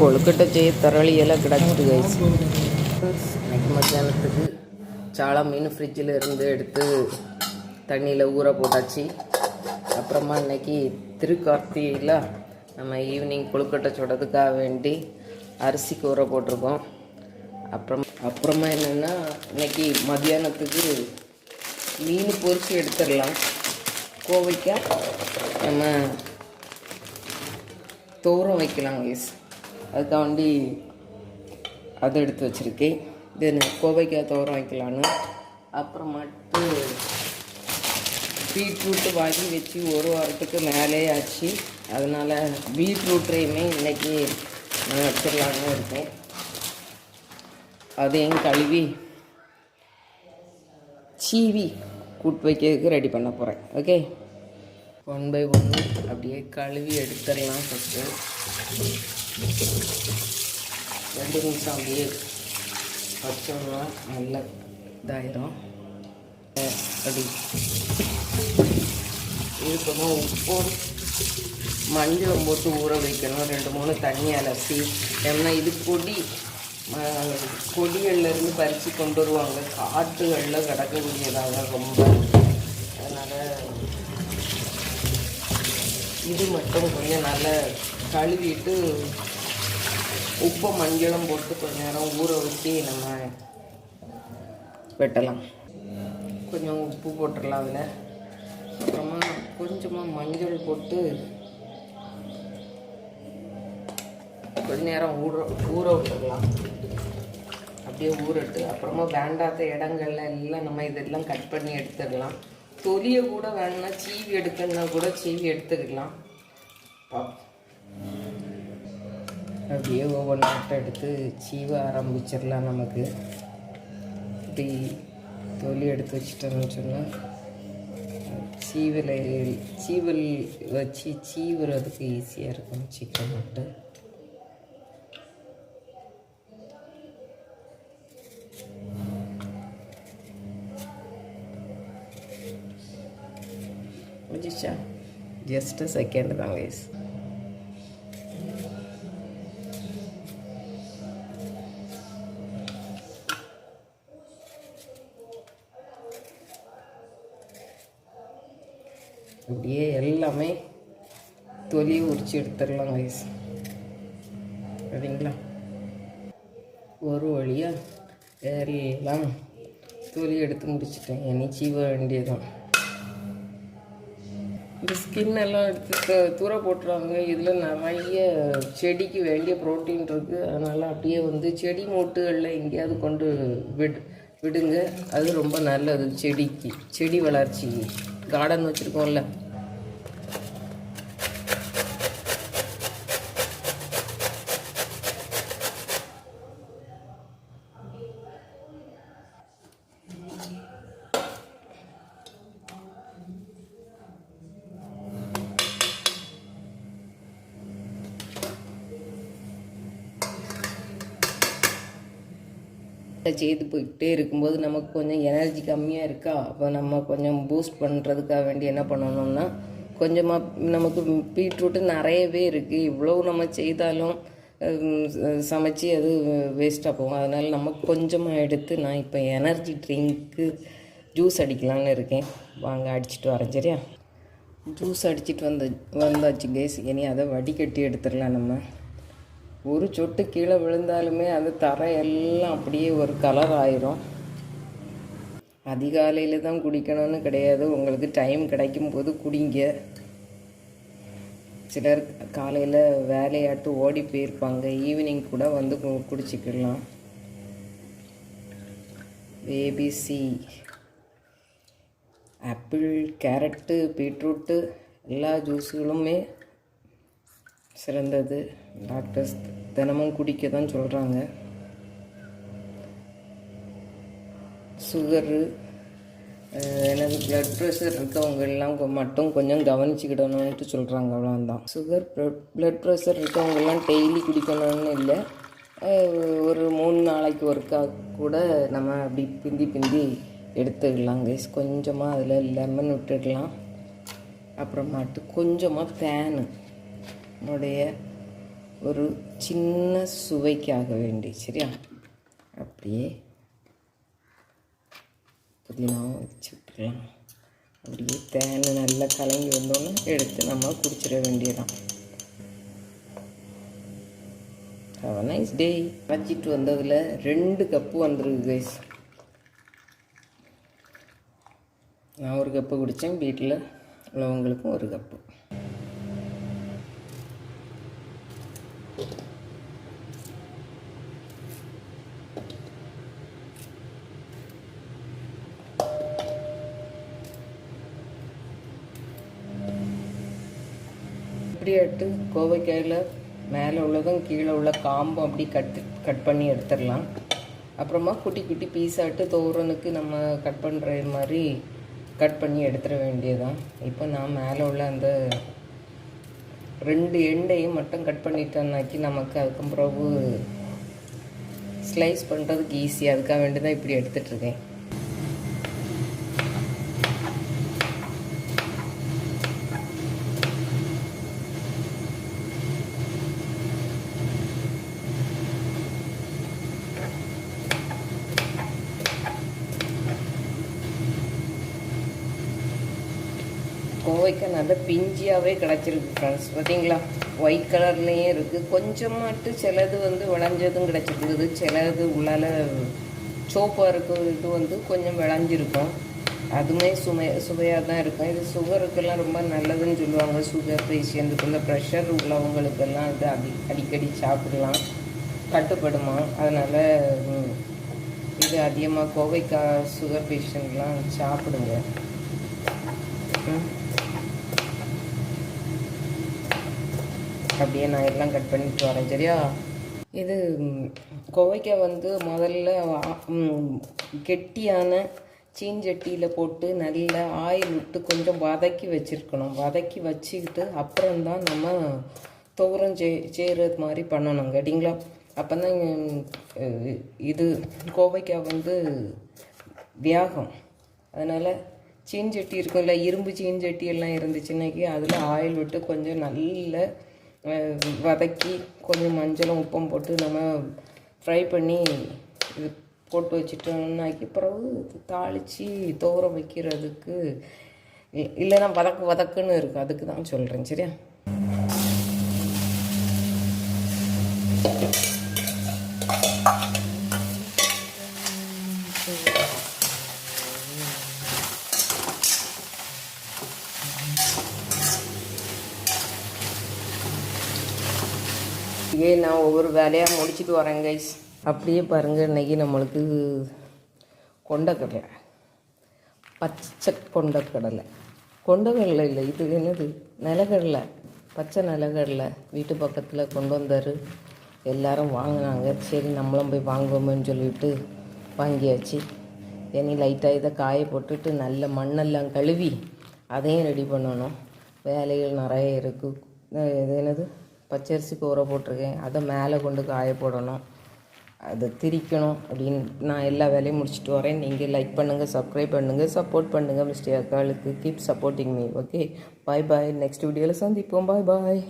கொழுக்கட்டை செய்ய தரளியெல்லாம் கிடச்சிட்டு கைஸ் இன்னைக்கு மத்தியானத்துக்கு சாலா மீன் ஃப்ரிட்ஜில் இருந்து எடுத்து தண்ணியில் ஊற போட்டாச்சு. அப்புறமா இன்னைக்கு திருக்கார்த்தியில் நம்ம ஈவினிங் கொழுக்கட்டை சுடுறதுக்காக வேண்டி அரிசிக்கு ஊற போட்டிருக்கோம். அப்புறம் அப்புறமா என்னென்னா இன்றைக்கி மத்தியானத்துக்கு மீன் பொரிச்சு எடுத்துடலாம். கோவைக்காய் நம்ம தோரம் வைக்கலாம் கைஸ் அதுக்காண்டி அதை எடுத்து வச்சுருக்கேன். தென் கோவைக்காய் தோரம் வைக்கலான்னு. அப்புறமாட்டு பீட்ரூட்டு வாங்கி வச்சு ஒரு வாரத்துக்கு மேலே ஆச்சு. அதனால் பீட்ரூட்டையுமே இன்றைக்கி நான் வச்சிடலான்னு இருக்கேன். அதையும் கழுவி சீவி கூட்டு வைக்கிறதுக்கு ரெடி பண்ண போகிறேன் ஓகே ஒன் பை ஒன் அப்படியே கழுவி எடுத்துடலாம் ஃபஸ்ட்டு ரெண்டு நிமிஷம் அப்படியே வச்சோம்னா நல்லா இதாயிரும் அப்படி. இருக்கணும் உப்பும் மஞ்சளும் போட்டு ஊற வைக்கணும். ரெண்டு மூணு தண்ணி அலசி. ஏன்னா இது கொடி. கொடிகள்லேருந்து பறித்து கொண்டு வருவாங்க. காட்டுகளில் கிடக்கக்கூடியதாக ரொம்ப. அதனால் இது மட்டும் கொஞ்சம் நல்லா கழுவிட்டு உப்பு மஞ்சளும் போட்டு கொஞ்ச நேரம் ஊற வச்சு நம்ம வெட்டலாம். கொஞ்சம் உப்பு போட்டுடலாம் அதில். அப்புறமா கொஞ்சமாக மஞ்சள் போட்டு கொஞ்ச நேரம் ஊற ஊற விட்டுடலாம். அப்படியே ஊறட்டு அப்புறமா வேண்டாத இடங்கள்ல எல்லாம் நம்ம இதெல்லாம் கட் பண்ணி எடுத்துடலாம். தொலியை கூட வேணும்னா சீவி எடுக்கணும்னா கூட சீவி எடுத்துக்கலாம். பா அப்படியே ஒவ்வொன்றாட்ட எடுத்து சீவ ஆரம்பிச்சிடலாம் நமக்கு. இப்படி தொலி எடுத்து வச்சிட்டோம்னு சொன்னால் சீவல் சீவல் வச்சு சீவுறதுக்கு ஈஸியாக இருக்கும் சிக்கன் மட்டும். முடிச்சிச்சா ஜஸ்ட் செகண்ட் தான் வயசு அப்படியே எல்லாமே தொலியை உரிச்சு எடுத்துடலாம் வயசு சரிங்களா? ஒரு வழியாக எல்லாம் தொலி எடுத்து முடிச்சிட்டேன். இனி சீவ வேண்டியதான் இந்த ஸ்கின் எல்லாம் எடுத்து தூர போட்டுருவாங்க இதில் நிறைய செடிக்கு வேண்டிய ப்ரோட்டீன் இருக்குது அதனால் அப்படியே வந்து செடி மூட்டுகளில் எங்கேயாவது கொண்டு விடு விடுங்க. அது ரொம்ப நல்லது செடிக்கு. செடி வளர்ச்சி. கார்டன் வச்சுருக்கோம்ல. செய்து போய்கிட்டே இருக்கும்போது நமக்கு கொஞ்சம் எனர்ஜி கம்மியாக இருக்கா? அப்போ நம்ம கொஞ்சம் பூஸ்ட் பண்ணுறதுக்காக வேண்டி என்ன பண்ணணும்னா கொஞ்சமாக நமக்கு பீட்ரூட்டு நிறையவே இருக்குது இவ்வளோ நம்ம செய்தாலும் சமைச்சி சமைச்சு அது வேஸ்ட்டாக போகும். அதனால் நம்ம கொஞ்சமாக எடுத்து நான் இப்போ எனர்ஜி ட்ரிங்க்கு ஜூஸ் அடிக்கலான்னு இருக்கேன். வாங்க அடிச்சிட்டு வரேன் சரியா? ஜூஸ் அடிச்சிட்டு வந்த வந்தாச்சு கேஸ் இனி அதை வடிகட்டி எடுத்துடலாம் நம்ம. ஒரு சொட்டு கீழே விழுந்தாலுமே அது தரை எல்லாம் அப்படியே ஒரு கலர் ஆயிரும். அதிகாலையில் தான் குடிக்கணும்னு கிடையாது. உங்களுக்கு டைம் கிடைக்கும் போது குடிங்க. சிலர் காலையில் வேலையாட்டு ஓடி போயிருப்பாங்க. ஈவினிங் கூட வந்து குடிச்சிக்கலாம். ஏபிசி ஆப்பிள் கேரட்டு பீட்ரூட்டு எல்லா ஜூஸுகளுமே சிறந்தது. டாக்டர்ஸ் தினமும் குடிக்க தான் சொல்கிறாங்க சுகரு எனது பிளட் ப்ரெஷர் இருக்கவங்கெல்லாம் மட்டும் கொஞ்சம் கவனிச்சுக்கிடணும்ட்டு சொல்கிறாங்க அவ்வளோதான் சுகர் பிளட் ப்ரெஷர் இருக்கவங்கெல்லாம் டெய்லி குடிக்கணும்னு இல்லை. ஒரு மூணு நாளைக்கு ஒருக்கா கூட நம்ம அப்படி பிந்தி பிந்தி எடுத்துக்கலாம் கைஸ் கொஞ்சமாக அதில் லெமன் விட்டுடலாம். அப்புறமாட்டு கொஞ்சமாக தேன் உடைய ஒரு சின்ன சுவைக்காக வேண்டி சரியா? அப்படியே புதினாவும் வச்சு விட்டுக்கலாம் அப்படியே தேன் நல்லா கலங்கி வந்தோன்னே எடுத்து நம்ம குடிச்சிட வேண்டியதான் ஹவ் நைஸ் டே வச்சிட்டு வந்ததில் ரெண்டு கப்பு வந்துருக்கு கைஸ் நான் ஒரு கப்பு குடித்தேன் வீட்டில் உள்ளவங்களுக்கும் ஒரு கப்பு இப்படியாட்டு கோவைக்காயில் மேலே உள்ளதும் கீழே உள்ள காம்பும் அப்படி கட் கட் பண்ணி எடுத்துடலாம். அப்புறமா குட்டி குட்டி பீஸாட்டு தோரனுக்கு நம்ம கட் பண்ணுற மாதிரி கட் பண்ணி எடுத்துட வேண்டியதுதான். இப்போ நான் மேலே உள்ள அந்த ரெண்டு எண்டையும் மட்டும் கட் பண்ணிட்டோம்னாக்கி நமக்கு அதுக்கு பிறகு ஸ்லைஸ் பண்ணுறதுக்கு ஈஸி அதுக்காக வேண்டி தான் இப்படி எடுத்துகிட்ருக்கேன் கோவைக்காய் நல்ல பிஞ்சியாகவே கிடச்சிருக்கு ஃப்ரெண்ட்ஸ் பார்த்தீங்களா? ஒயிட் கலர்லேயும் இருக்குது கொஞ்சமாட்டு சிலது வந்து விளைஞ்சதும் கிடச்சிருக்குது. சிலது உள்ளால சோப்பாக இருக்கும் இது வந்து கொஞ்சம் விளைஞ்சிருக்கும். அதுவுமே சுமை சுவையாக தான் இருக்கும். இது சுகருக்கெல்லாம் ரொம்ப நல்லதுன்னு சொல்லுவாங்க. சுகர் பேஷண்ட்டுக்கு இந்த ப்ரெஷர் உள்ளவங்களுக்கெல்லாம் இது அடி அடிக்கடி சாப்பிடலாம். கட்டுப்படுமா? அதனால் இது அதிகமாக கோவைக்காய் சுகர் பேஷண்ட்லாம் சாப்பிடுங்க. அப்படியே நான் எல்லாம் கட் பண்ணிட்டு வரேன் சரியா? இது கோவைக்காய் வந்து முதல்ல கெட்டியான சீஞ்சட்டியில் போட்டு நல்ல ஆயில் விட்டு கொஞ்சம் வதக்கி வச்சுருக்கணும். வதக்கி வச்சுக்கிட்டு அப்புறம்தான் நம்ம துவரம் சே செய்கிறது மாதிரி பண்ணணும் கேட்டிங்களா? அப்போ தான் இது கோவைக்காய் வந்து வியாகம். அதனால் சீஞ்சட்டி இருக்கும்ல இரும்பு சீஞ்சட்டி எல்லாம் இருந்துச்சுன்னாக்கி அதில் ஆயில் விட்டு கொஞ்சம் நல்ல வதக்கி கொஞ்சம் மஞ்சளும் உப்பும் போட்டு நம்ம ஃப்ரை பண்ணி இது போட்டு வச்சுட்டோம்னாக்கி பிறகு தாளித்து தோற வைக்கிறதுக்கு இல்லைன்னா வதக்கு வதக்குன்னு இருக்குது அதுக்கு தான் சொல்கிறேன் சரியா? அப்படியே நான் ஒவ்வொரு வேலையாக முடிச்சிட்டு வரேன் கைஸ் அப்படியே பாருங்கள் இன்றைக்கி நம்மளுக்கு கொண்டக்கடலை. பச்சை கொண்டக்கடலை. கொண்டக்கடலை இல்லை இது என்னது? நிலக்கடலை. பச்சை நிலக்கடலை வீட்டு பக்கத்தில் கொண்டு வந்தார். எல்லாரும் வாங்கினாங்க. சரி நம்மளும் போய் வாங்குவோமேன்னு சொல்லிட்டு வாங்கியாச்சு. இனி லைட்டாக இதை காய போட்டுட்டு நல்ல மண்ணெல்லாம் கழுவி அதையும் ரெடி பண்ணணும். வேலைகள் நிறைய இருக்குது இது என்னது? பச்சரிசிக்கு ஊற போட்டிருக்கேன். அதை மேலே கொண்டு காய போடணும். அதை திரிக்கணும் அப்படின்னு நான் எல்லா வேலையும் முடிச்சுட்டு வரேன். நீங்கள் லைக் பண்ணுங்கள் சப்ஸ்கிரைப் பண்ணுங்கள் சப்போர்ட் பண்ணுங்கள் mister அக்காளுக்கு. Keep supporting me okay bye bye next வீடியோவில் சந்திப்போம். பாய் பாய்